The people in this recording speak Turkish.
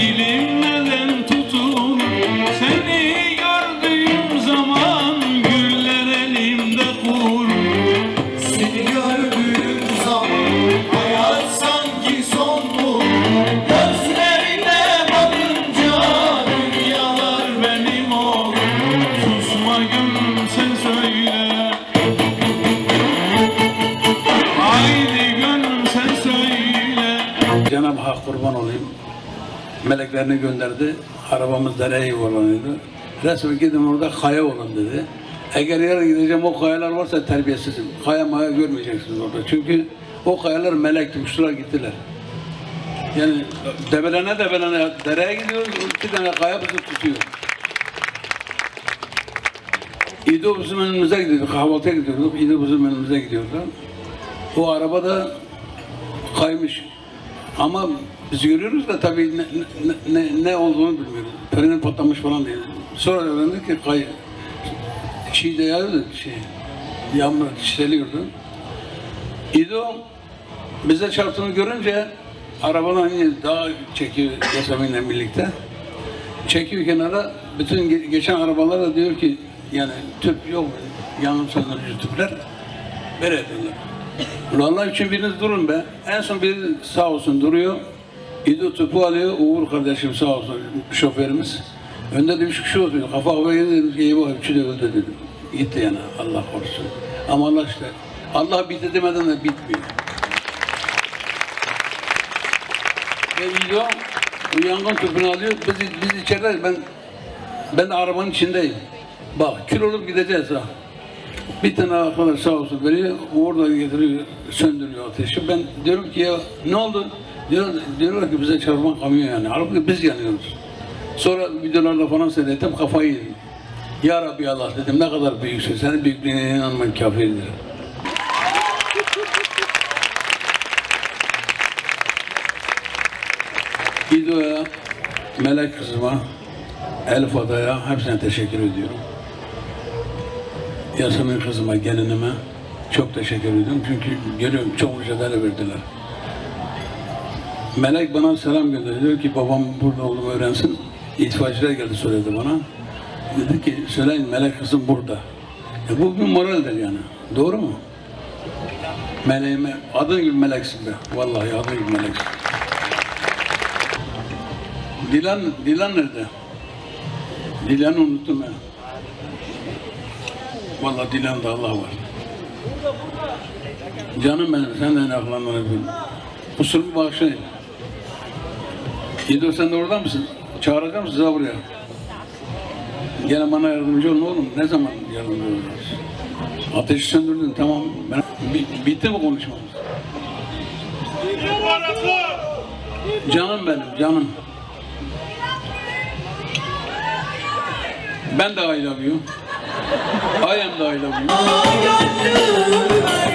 zaman dilim neden tutulur Seni gördüğüm zaman güller elimde kurur Seni gördüğüm zaman hayat sanki sondu Gözlerine bakınca dünyalar benim olur Susma sen söyle. Haydi gönlüm sen söyle. Cenab-ı Hak kurban olayım. Meleklerini gönderdi. Arabamız dereye yuvarlanıyordu. Resmen gidin orada kaya olun dedi. Eğer yarın gideceğim o kayalar varsa terbiyesizim. Kaya maya görmeyeceksiniz orada. Çünkü o kayalar melekti. Uçtular gittiler. Yani debelene debelene dereye gidiyoruz. iki tane kaya bizi tutuyor. İdo bizim önümüze gidiyordu. Kahvaltıya gidiyorduk. İdo bizim önümüze gidiyordu. O araba da kaymış. Ama biz görüyoruz da tabii ne, ne, ne, olduğunu bilmiyoruz. Freni patlamış falan değil. Sonra öğrendik ki kay şey de yağıyordu, şey, yağmur çiseliyordu. İdo bize çarptığını görünce arabanın hani daha çekiyor Yasemin'le birlikte. Çekiyor kenara, bütün ge- geçen arabalar da diyor ki yani tüp yok, yanım söndürücü tüpler. Ver ediyorlar. Ulan Allah için biriniz durun be. En son biri sağ olsun duruyor. İdo tüpü alıyor. Uğur kardeşim sağ olsun şoförümüz. Önde de üç kişi oturuyor. Kafa kafaya dedim ki eyvah üçü de öldü dedim. Gitti yani Allah korusun. Ama Allah işte Allah bitti demeden de bitmiyor. Ve İdo bu yangın tüpünü alıyor. Biz, biz içerideyiz. Ben ben de arabanın içindeyim. Bak kül olup gideceğiz ha. Bir tane arkadaş sağ olsun veriyor, orada getiriyor, söndürüyor ateşi. Ben diyorum ki ya ne oldu? Diyor, diyorlar ki bize çarpman kamyon yani. Halbuki biz yanıyoruz. Sonra videolarda falan seyrettim, kafayı yedim. Ya Rabbi Allah dedim, ne kadar büyüksün, senin büyüklüğüne inanmak kafirdir. İdo'ya, Melek kızıma, Elif Ada'ya hepsine teşekkür ediyorum. Yasemin kızıma, gelinime çok teşekkür ediyorum. Çünkü görüyorum çok mücadele verdiler. Melek bana selam gönderiyor. Diyor ki babam burada olduğumu öğrensin. İtfaiyeciler geldi söyledi bana. Dedi ki söyleyin Melek kızım burada. E bu bir moraldir yani. Doğru mu? Meleğime, adın gibi meleksin be. Vallahi adın gibi meleksin. Dilan, Dilan nerede? Dilan'ı unuttum ben. Vallahi Dilan'da Allah var. Canım benim, sen de aklanları bil. Kusurunu bağışlayın. İdo sen de orada mısın? Çağıracağım sizi buraya. Gene bana yardımcı olun oğlum. Ne zaman yardımcı olacağız? Ateşi söndürdün tamam. Ben, Bi- bitti mi konuşmamız? Canım benim, canım. Ben de I love. I am you.